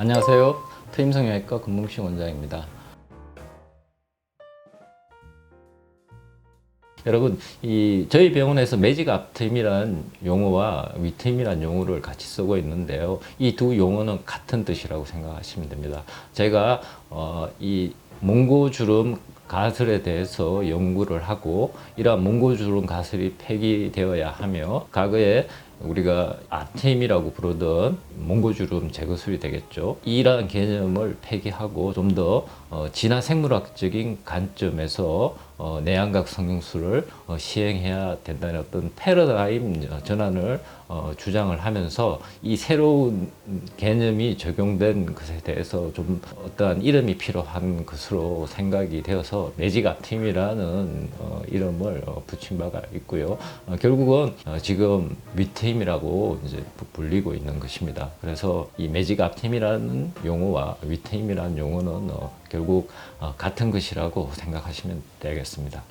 안녕하세요. 트임성형외과 금뭉식 원장입니다. 여러분, 이 저희 병원에서 매직 앞트임이라는 용어와 위트임이라는 용어를 같이 쓰고 있는데요. 이 두 용어는 같은 뜻이라고 생각하시면 됩니다. 제가 어, 이 몽고주름 가설에 대해서 연구를 하고 이러한 몽고주름 가설이 폐기되어야 하며 과거에 우리가 아템이라고 부르던 몽고주름 제거술이 되겠죠. 이러한 개념을 폐기하고 좀더 어, 진화 생물학적인 관점에서 어, 내안각 성형술을 어, 시행해야 된다는 어떤 패러다임 전환을 어, 주장을 하면서 이 새로운 개념이 적용된 것에 대해서 좀 어떠한 이름이 필요한 것으로 생각이 되어서 매지가 팀이라는 어, 이름을 어, 붙인 바가 있고요. 어, 결국은 어, 지금 위트임이라고 이제 부- 불리고 있는 것입니다. 그래서 이 매직 앞팀이라는 용어와 위트임이라는 용어는 어, 결국 어, 같은 것이라고 생각하시면 되겠습니다.